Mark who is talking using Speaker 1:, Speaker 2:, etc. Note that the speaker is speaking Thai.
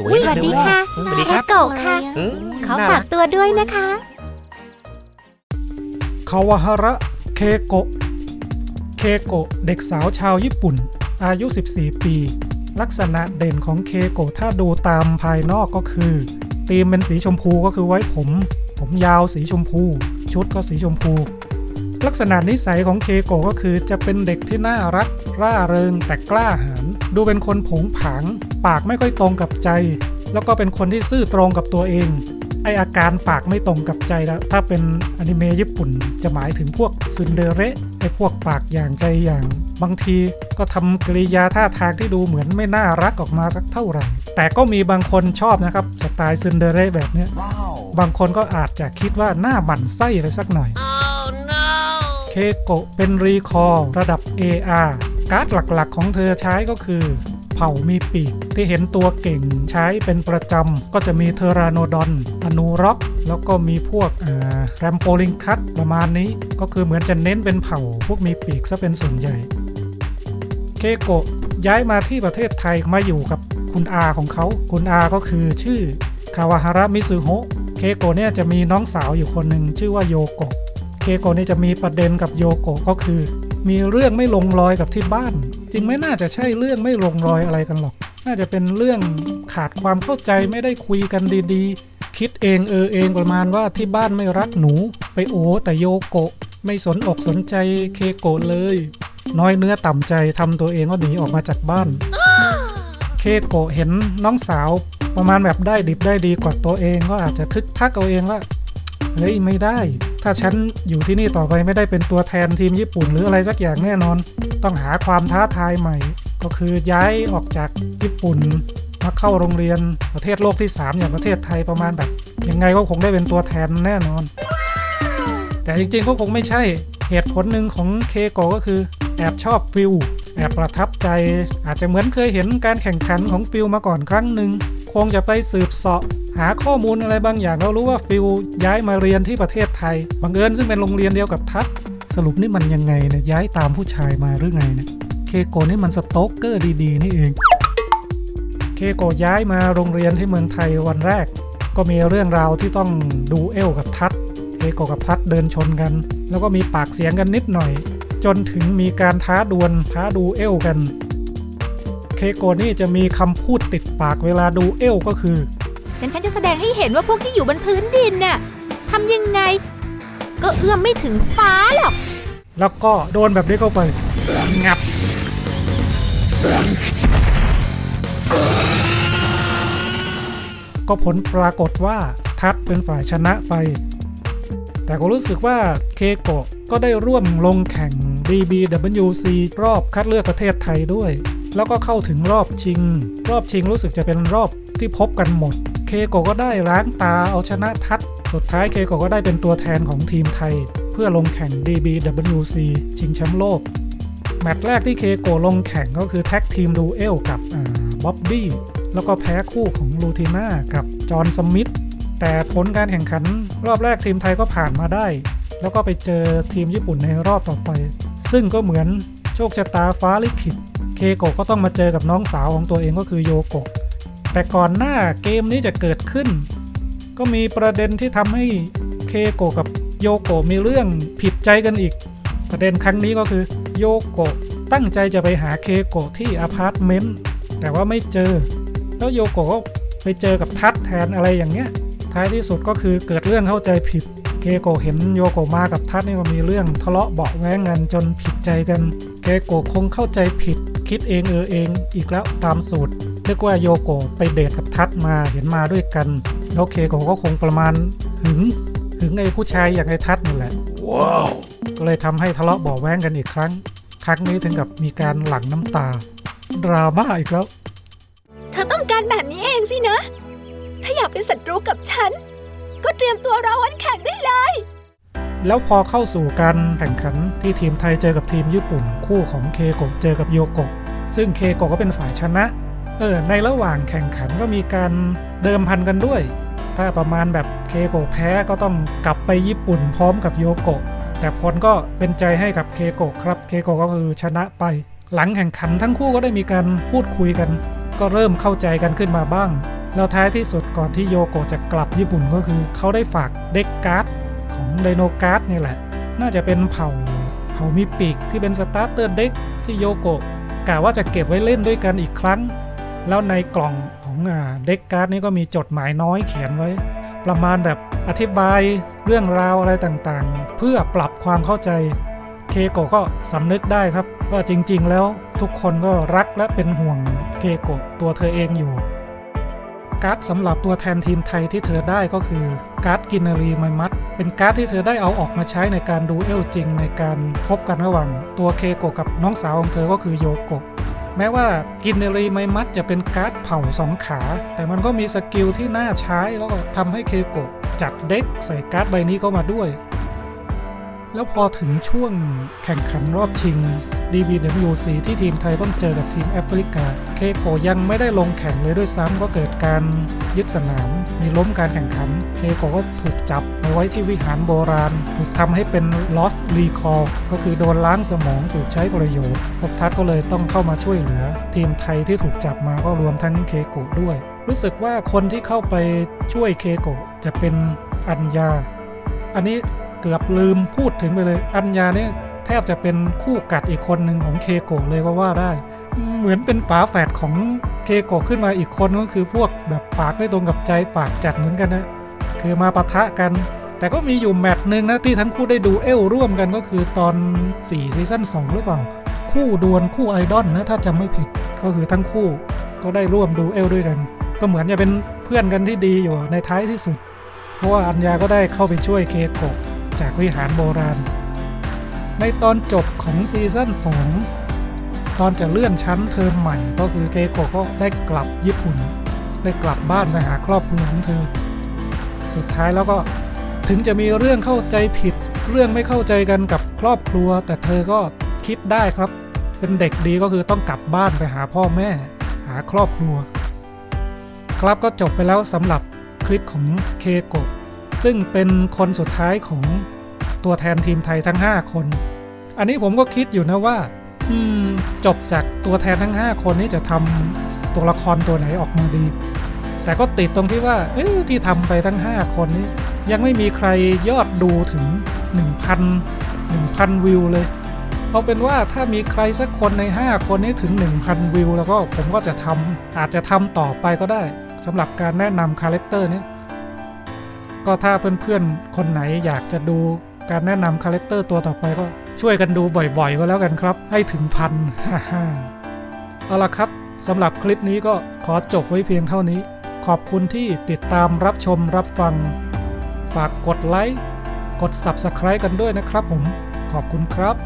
Speaker 1: สวย
Speaker 2: อุ๊ย
Speaker 1: จัง
Speaker 2: สวัสดี
Speaker 1: เลย
Speaker 2: ค่ะ
Speaker 1: สวัสดีครับ
Speaker 2: โกะค่ะ
Speaker 1: อืม
Speaker 2: ขอ
Speaker 1: น่
Speaker 2: ฝา
Speaker 1: รั
Speaker 2: กตัวด้วยนะคะ
Speaker 3: คาวาฮาระเคโกะเคโกะเด็กสาวชาวญี่ปุ่น อายุ 14 ปี ลักษณะเด่นของเคโกะถ้าดูตามภายนอกก็คือธีมเป็นสีชมพูก็คือไว้ผม ผมยาวสีชมพู ชุดก็สีชมพู ลักษณะนิสัยของเคโกะก็คือจะเป็นเด็กที่น่ารักร่าเริงแต่กล้าหาญดูเป็นคนผงผาง ปากไม่ค่อยตรงกับใจ แล้วก็เป็นคนที่ซื่อตรงกับตัวเอง ไออาการปากไม่ตรงกับใจแล้ว ถ้าเป็นอนิเมะญี่ปุ่นจะหมายถึงพวกซึนเดเระไอพวกปากอย่างใจอย่าง บางทีก็ทำกริยาท่าทางที่ดูเหมือนไม่น่ารักออกมาสักเท่าไหร่ แต่ก็มีบางคนชอบนะครับสไตล์ซึนเดเระแบบเนี้ยบางคนก็อาจจะคิดว่าหน้าหมั่นไส้ไปสักหน่อยเคโกะเป็นรีคอร์ระดับ AR การ์ดหลักๆ ของเธอใช้ก็คือ เผ่ามีปีกที่เห็นตัวเก่งใช้เป็นประจำ ก็จะมีเทราโนดอนอนูร็อกแล้วก็มีพวกแรมโปลิงคัตประมาณนี้ ก็คือเหมือนจะเน้นเป็นเผ่า พวกมีปีกซะเป็นส่วนใหญ่ เคโกะย้ายมาที่ประเทศไทยมาอยู่กับคุณอาของเขา คุณอาก็คือชื่อคาวาฮาระมิซึโฮะเคโกะเนี่ยจะมีน้องสาวอยู่คนหนึ่งชื่อว่าโยโกะเคโกะนี่จะมีประเด็นกับโยโกะก็คือ มีเรื่องไม่ลงรอยกับที่บ้าน จริงไม่น่าจะใช่เรื่องไม่ลงรอยอะไรกันหรอก น่าจะเป็นเรื่องขาดความเข้าใจไม่ได้คุยกันดีๆ คิดเองเออเองประมาณว่าที่บ้านไม่รักหนู ไปโอ้แต่โยโกะ ไม่สนอกสนใจเคโกะเลย น้อยเนื้อต่ำใจทำตัวเองก็หนีออกมาจากบ้าน เคโกะเห็นน้องสาวประมาณแบบได้ดิบได้ดีกว่าตัวเองก็อาจจะทึกทักเอาเองว่า เฮ้ยไม่ได้ ถ้าฉันอยู่ที่นี่ต่อไปไม่ได้เป็นตัวแทนทีมญี่ปุ่นหรืออะไรสักอย่างแน่นอน ต้องหาความท้าทายใหม่ ก็คือย้ายออกจากญี่ปุ่นมาเข้าโรงเรียนประเทศโลกที่ 3 อย่างประเทศไทยประมาณแบบยังไงก็คงได้เป็นตัวแทนแน่นอน แต่จริงๆก็คงไม่ใช่เหตุผลหนึ่งของเคโกก็คือแอบชอบฟิลแอบประทับใจ อาจจะเหมือนเคยเห็นการแข่งขันของฟิลมาก่อนครั้งหนึ่งคงจะไปสืบเสาะ หาข้อมูลอะไรบางอย่างเรารู้ว่าฟิลย้ายมาเรียนที่ประเทศไทยบังเอิญซึ่งเป็นโรงเรียนเดียวกับทัศสรุปนี่มันยังไงเนี่ยย้ายตามผู้ชายมาหรือไงเนี่ยเคโกนี่มันสโต๊กเกอร์ดีๆนี่เอง เคโกย้ายมาโรงเรียนที่เมืองไทยวันแรก ก็มีเรื่องราวที่ต้องดูเอลกับทัศเคโกกับทัศเดินชนกัน แล้วก็มีปากเสียงกันนิดหน่อย จนถึงมีการท้าดวลท้าดูเอลกัน เคโกนี่จะมีคำพูดติดปากเวลาดูเอลก็คือ
Speaker 2: งั้นฉันจะแสดงให้เห็นว่าพวกที่อยู่บนพื้นดินน่ะทำยังไง ก็เอื้อมไม่ถึงฟ้าหรอก
Speaker 3: แล้วก็โดนแบบนี้เข้าไป งับ ก็ผลปรากฏว่าทัดเป็นฝ่ายชนะไป แต่ก็รู้สึกว่าเคโกะก็ได้ร่วมลงแข่ง DBWC รอบคัดเลือกประเทศไทยด้วย แล้วก็เข้าถึงรอบชิง รอบชิงรู้สึกจะเป็นรอบที่พบกันหมด เคโกะก็ได้ล้างตาเอาชนะทัดสุดท้ายเคโกะก็ได้เป็นตัวแทนของทีมไทย เพื่อลงแข่ง DBWC ชิงแชมป์โลก แมตช์แรกที่เคโกะลงแข่งก็คือแท็กทีมดูเอลกับบ๊อบบี้แล้วก็แพ้คู่ของลูทิน่ากับจอห์นสมิธแต่ผลการแข่งขันรอบแรกทีมไทยก็ผ่านมาได้ แล้วก็ไปเจอทีมญี่ปุ่นในรอบต่อไป ซึ่งก็เหมือนโชคชะตาฟ้าลิขิตเคโกะก็ต้องมาเจอกับน้องสาวของตัวเองก็คือโยโกะ แต่ก่อนหน้าเกมนี้จะเกิดขึ้น ก็มีประเด็นที่ทำให้เคโกะกับโยโกะมีเรื่องผิดใจกันอีก ประเด็นครั้งนี้ก็คือโยโกะตั้งใจจะไปหาเคโกะที่อพาร์ตเมนต์แต่ว่าไม่เจอ แล้วโยโกะก็ไปเจอกับทัดแทนอะไรอย่างเงี้ย ท้ายที่สุดก็คือเกิดเรื่องเข้าใจผิด เคโกะเห็นโยโกะมากับทัดนี่มันมีเรื่องทะเลาะเบาะแว้งกันจนผิดใจกัน เคโกะคงเข้าใจผิด คิดเองเออเองอีกแล้วตามสูตร นึกว่าโยโกะไปเดทกับทัดมาเห็นมาด้วยกัน แล้วเคโกะก็คงประมาณหึงหึงไอ้ผู้ชายอย่างไอ้ทัดนี่แหละก็เลยทำให้ทะเลาะเบาะแว้งกันอีกครั้ง ครั้งนี้ถึงกับมีการหลั่งน้ำตา ดราม่าอีกแล้ว
Speaker 4: เธอต้องการแบบนี้เองสินะ ถ้าอยากเป็นศัตรูกับฉัน ก็เตรียมตัวรอวันแข่งได้เลย
Speaker 3: แล้วพอเข้าสู่การแข่งขันที่ทีมไทยเจอกับทีมญี่ปุ่น คู่ของเคโกะเจอกับโยโกะซึ่งเคโกะก็เป็นฝ่ายชนะ เออในระหว่างแข่งขันก็มีการเดิมพันกันด้วย ถ้าประมาณแบบเคโกะแพ้ก็ต้องกลับไปญี่ปุ่นพร้อมกับโยโกะ แต่ผลก็เป็นใจให้กับเคโกะครับเคโกะก็คือชนะไป หลังแข่งขันทั้งคู่ก็ได้มีการพูดคุยกัน ก็เริ่มเข้าใจกันขึ้นมาบ้าง แล้วท้ายที่สุดก่อนที่โยโกะจะกลับญี่ปุ่นก็คือเขาได้ฝากเด็กการ์ดของไดโนการ์ดนี่แหละ น่าจะเป็นเผ่าเผ่ามีปีกที่เป็นสตาร์เตอร์เด็กที่โยโกะกะว่าจะเก็บไว้เล่นด้วยกันอีกครั้ง แล้วในกล่องของเด็กการ์ดนี้ก็มีจดหมายน้อยเขียนไว้ ประมาณแบบอธิบายเรื่องราวอะไรต่างๆ เพื่อปรับความเข้าใจเคโกะก็สำนึกได้ครับว่าจริงๆ แล้วทุกคนก็รักและเป็นห่วงเคโกะตัวเธอเองอยู่ การ์ดสำหรับตัวแทนทีมไทยที่เธอได้ก็คือการ์ดกินารีไมมัตเป็นการ์ดที่เธอได้เอาออกมาใช้ในการดูเอลจริงในการพบกันระหว่างตัวเคโกะกับน้องสาวของเธอก็คือโยโกะ แม้ว่ากินเนรีไมมัตจะเป็นการ์ดเผ่าสองขา แต่มันก็มีสกิลที่น่าใช้แล้วก็ทำให้เคโกะจัดเด็กใส่การ์ดใบนี้เข้ามาด้วย แล้วพอถึงช่วงแข่งขันรอบชิง DBWC ที่ทีมไทยต้องเจอกับทีมแอฟริกา เคโกยังไม่ได้ลงแข่งเลยด้วยซ้ำก็เกิดการยึดสนาม มีล้มการแข่งขัน เคโกก็ถูกจับมาไว้ที่วิหารโบราณ ถูกทำให้เป็น lost recall ก็คือโดนล้างสมองถูกใช้ประโยชน์พบทัศน์ก็เลยต้องเข้ามาช่วยเหลือ ทีมไทยที่ถูกจับมาก็รวมทั้งเคโกด้วย รู้สึกว่าคนที่เข้าไปช่วยเคโกจะเป็นอัญญา อันนี้ เกือบลืมพูดถึงไปเลย อัญญาเนี่ยแทบจะเป็นคู่กัดอีกคนหนึ่งของเคโกะเลยก็ว่าได้ เหมือนเป็นฝาแฝดของเคโกะขึ้นมาอีกคนก็คือพวกแบบปากไม่ตรงกับใจปากจัดเหมือนกันนะคือมาปะทะกัน แต่ก็มีอยู่แมตช์หนึ่งนะที่ทั้งคู่ได้ดูเอลร่วมกันก็คือตอน4ซีซั่น2หรือเปล่า คู่ดวลคู่ไอดอลนะถ้าจำไม่ผิดก็คือทั้งคู่ก็ได้ร่วมดูเอลด้วยกัน ก็เหมือนจะเป็นเพื่อนกันที่ดีอยู่ในท้ายที่สุด เพราะว่าอัญญาก็ได้เข้าไปช่วยเคโกะ จากวิหารโบราณ ในตอนจบของซีซั่น2 ตอนจะเลื่อนชั้นเทอมใหม่ก็คือเคโกะก็ได้กลับญี่ปุ่น ได้กลับบ้านไปหาครอบครัวของเธอ สุดท้ายแล้วก็ถึงจะมีเรื่องเข้าใจผิด เรื่องไม่เข้าใจกันกับครอบครัว แต่เธอก็คิดได้ครับ เป็นเด็กดีก็คือต้องกลับบ้านไปหาพ่อแม่ หาครอบครัว ครับก็จบไปแล้วสำหรับคลิปของเคโกะ ซึ่งเป็นคนสุดท้ายของตัวแทนทีมไทยทั้ง 5 คน อันนี้ผมก็คิดอยู่นะว่าจบจากตัวแทนทั้ง 5 คนนี้จะทำตัวละครตัวไหนออกมาดี แต่ก็ติดตรงที่ว่าที่ทำไปทั้ง 5 คนนี้ ยังไม่มีใครยอดดูถึง 1,000 1,000 วิวเลยเอาเป็นว่าถ้ามีใครสักคนใน 5 คนนี้ถึง 1,000 วิว แล้วก็ผมก็จะทำอาจจะทำต่อไปก็ได้สำหรับการแนะนำคาแรคเตอร์นี้ ก็ถ้าเพื่อนๆ คนไหนอยากจะดูการแนะนำคาแรคเตอร์ตัวต่อไปก็ช่วยกันดูบ่อยๆ ก็แล้วกันครับ ให้ถึงพันเอาละครับสำหรับคลิปนี้ก็ขอจบไว้เพียงเท่านี้ ขอบคุณที่ติดตามรับชมรับฟัง ฝากกดไลค์ กด Subscribe กันด้วยนะครับผม ขอบคุณครับ